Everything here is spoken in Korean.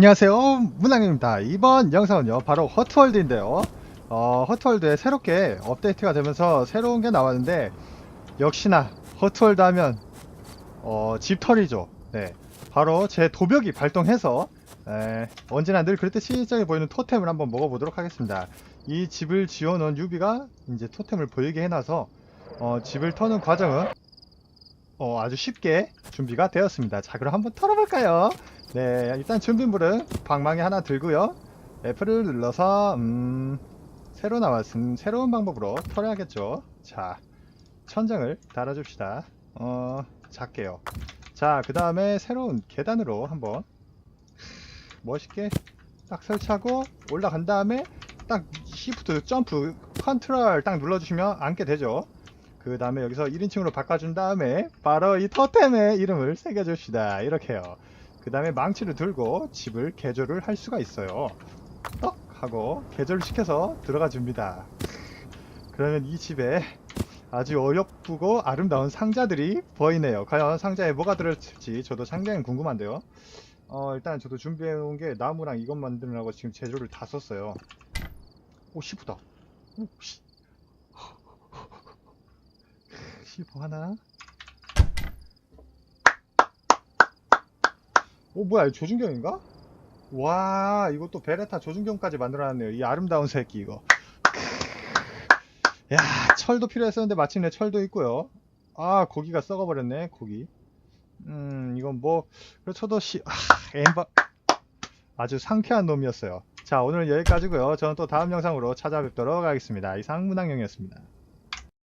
안녕하세요. 문항입니다. 이번 영상은요 바로 허트월드인데요. 어, 허트월드에 새롭게 업데이트가 되면서 새로운 게 나왔는데 역시나 허트월드 하면 어, 집털이죠. 네. 바로 제 도벽이 발동해서 에, 언제나 늘 그랬듯이 시적에 보이는 토템을 한번 먹어보도록 하겠습니다. 이 집을 지어놓은 유비가 이제 토템을 보이게 해놔서 어, 집을 터는 과정은 어, 아주 쉽게 준비가 되었습니다. 자 그럼 한번 털어볼까요 네, 일단 준비물은 방망이 하나 들고요. F를 눌러서 음, 새로 나왔음 새로운 방법으로 털어야겠죠. 자, 천장을 달아줍시다. 어, 작게요. 자, 그 다음에 새로운 계단으로 한번 멋있게 딱 설치하고 올라간 다음에 딱 Shift 점프 컨트롤 딱 눌러주시면 앉게 되죠. 그 다음에 여기서 1인칭으로 바꿔준 다음에 바로 이 토템의 이름을 새겨줍시다. 이렇게요. 그 다음에 망치를 들고 집을 개조를 할 수가 있어요. 떡 하고 개조를 시켜서 들어가 줍니다. 그러면 이 집에 아주 어여쁘고 아름다운 상자들이 보이네요. 과연 상자에 뭐가 들었을지 저도 상당히 궁금한데요. 어, 일단 저도 준비해 놓은 게 나무랑 이것 만드느라고 지금 재료를 다 썼어요. 오, 시프다. 오, 시. 시프 하나. 오 뭐야 이거 조준경인가? 와 이것도 베레타 조준경까지 만들어놨네요. 이 아름다운 새끼 이거. 야 철도 필요했었는데 마침내 철도 있고요. 아 고기가 썩어버렸네 고기. 음 이건 뭐 그렇죠도 시 아, 엠버 아주 상쾌한 놈이었어요. 자 오늘은 여기까지고요. 저는 또 다음 영상으로 찾아뵙도록 하겠습니다. 이상 문학영이었습니다